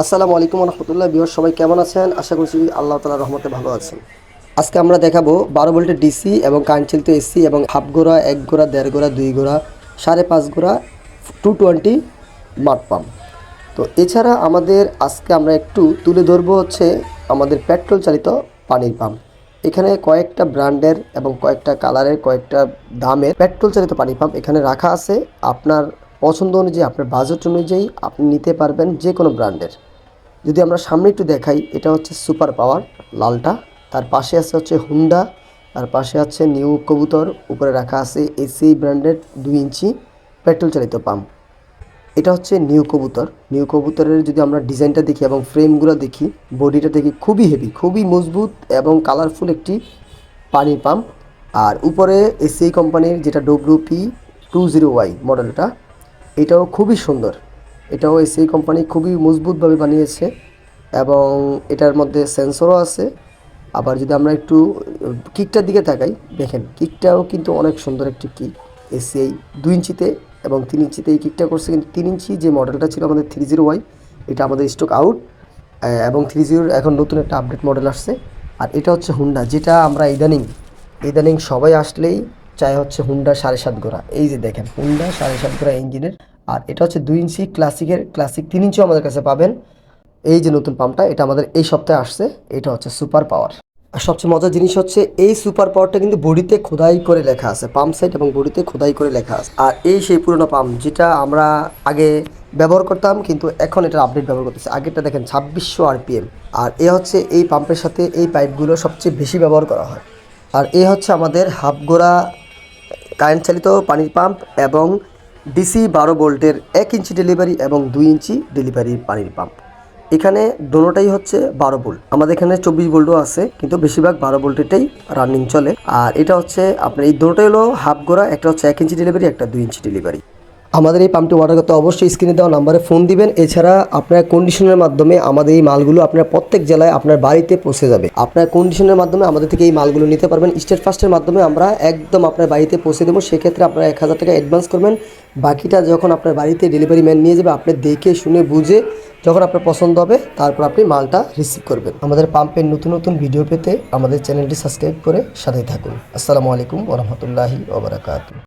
আসসালামু আলাইকুম রহমতুল্লাহ বিহর সবাই কেমন আছেন? আশা করছি আল্লাহ তালা রহমতে ভালো আছেন। আজকে আমরা দেখাবো বারো ভোল্টের ডিসি এবং কারেন্ট চালিত এসি এবং হাফ গোড়া, এক গোড়া, দেড় গোড়া, দুই গোড়া, সাড়ে পাঁচ গোড়া টু টোয়েন্টি মাঠ পাম্প তো এছাড়া আমাদের আজকে আমরা একটু তুলে ধরবো হচ্ছে আমাদের পেট্রোল চালিত পানির পাম্প এখানে কয়েকটা ব্র্যান্ডের এবং কয়েকটা কালারের কয়েকটা দামের পেট্রোল চালিত পানি পাম্প এখানে রাখা আছে। আপনার পছন্দ অনুযায়ী, আপনার বাজেট অনুযায়ী আপনি নিতে পারবেন যে কোনো ব্র্যান্ডের। যদি আমরা সামনে একটু দেখাই, এটা হচ্ছে সুপার পাওয়ার লালটা। তার পাশে আছে হচ্ছে হুন্ডা তার পাশে আছে নিউ কবুতর, উপরে রাখা আছে এসি ব্র্যান্ডের দুই ইঞ্চি পেট্রোল চালিত পাম্প এটা হচ্ছে নিউ কবুতর। নিউ কবুতরের যদি আমরা ডিজাইনটা দেখি এবং ফ্রেমগুলো দেখি বডিটা দেখি খুবই হেভি খুবই মজবুত এবং কালারফুল একটি পানির পাম্প আর উপরে এসি কোম্পানির যেটা ডব্লিউপি টু জিরো ওয়াই মডেলটা এটাও খুবই সুন্দর। এটাও এসি কোম্পানি খুবই মজবুতভাবে বানিয়েছে এবং এটার মধ্যে সেন্সরও আছে। আবার যদি আমরা একটু, কিকটার দিকে তাকাই, দেখেন, কিকটাও কিন্তু অনেক সুন্দর একটি কিক। এসি এসিআই দুই ইঞ্চিতে এবং তিন ইঞ্চিতে এই কিকটা করছে। কিন্তু তিন ইঞ্চি যে মডেলটা ছিল আমাদের থ্রি জিরো ওয়াই এটা আমাদের স্টক আউট এবং থ্রি জিরোর এখন নতুন একটা আপডেট মডেল আসছে। আর এটা হচ্ছে হুন্ডা যেটা আমরা ইদানিং ইদানিং সবাই আসলেই চাই হচ্ছে হুন্ডা সাড়ে সাত গোড়া। এই যে দেখেন হুন্ডা সাড়ে সাত গোড়া ইঞ্জিনের। আর এটা হচ্ছে দুই ইঞ্চি ক্লাসিকের, ক্লাসিক তিন ইঞ্চিও আমাদের কাছে পাবেন। এই যে নতুন পাম্পটা, এটা আমাদের এই সপ্তাহে আসছে, এটা হচ্ছে সুপার পাওয়ার। আর সবচেয়ে মজার জিনিস হচ্ছে, এই সুপার পাওয়ারটা কিন্তু বডিতে খোদাই করে লেখা আছে, পাম্প সাইড এবং বডিতে খোদাই করে লেখা আছে। আর এই সেই পুরনো পাম্প, যেটা আমরা আগে ব্যবহার করতাম, কিন্তু এখন এটা আপডেট ব্যবহার করতেছি। আগেরটা দেখেন ছাব্বিশশো আরপিএম। আর এ হচ্ছে এই পাম্পের সাথে এই পাইপগুলো সবচেয়ে বেশি ব্যবহার করা হয়। আর এ হচ্ছে আমাদের হাফ গোড়া কারেন্ট চালিত পানির পাম্প এবং ডিসি বারো ভোল্টের এক ইঞ্চি ডেলিভারি এবং দুই ইঞ্চি ডেলিভারি পানির পাম্প। এখানে দোনোটাই হচ্ছে বারো ভোল্ট। আমাদের এখানে চব্বিশ ভোল্টও আছে, কিন্তু বেশিরভাগ বারো ভোল্টেটাই রানিং চলে। আর এটা হচ্ছে আপনার, এই দোনোটাই হলো হাফ গোড়া একটা হচ্ছে এক ইঞ্চি ডেলিভারি, একটা দুই ইঞ্চি ডেলিভারি। আমাদের এই পাম্পটি অর্ডার করতে অবশ্যই স্ক্রিনে দেওয়া নাম্বারে ফোন দিবেন। এছাড়া আপনার কন্ডিশনের মাধ্যমে আমাদের এই মালগুলো আপনার প্রত্যেক জেলায় আপনার বাড়িতে পৌঁছে যাবে। আপনার কন্ডিশনের মাধ্যমে আমাদের থেকে এই মালগুলো নিতে পারবেন। স্টেট ফার্স্টের মাধ্যমে আমরা একদম আপনার বাড়িতে পৌঁছে দেবো। সেক্ষেত্রে আপনারা এক হাজার টাকা অ্যাডভান্স করবেন। বাকিটা যখন আপনার বাড়িতে ডেলিভারি ম্যান নিয়ে যাবে, আপনি দেখে শুনে বুঝে যখন আপনার পছন্দ হবে, তারপর আপনি মালটা রিসিভ করবেন। আমাদের পাম্পের নতুন নতুন ভিডিও পেতে আমাদের চ্যানেলটি সাবস্ক্রাইব করে সাথে থাকুন। আসসালামু আলাইকুম ওরহমতুল্লাহি ওবরাকাতু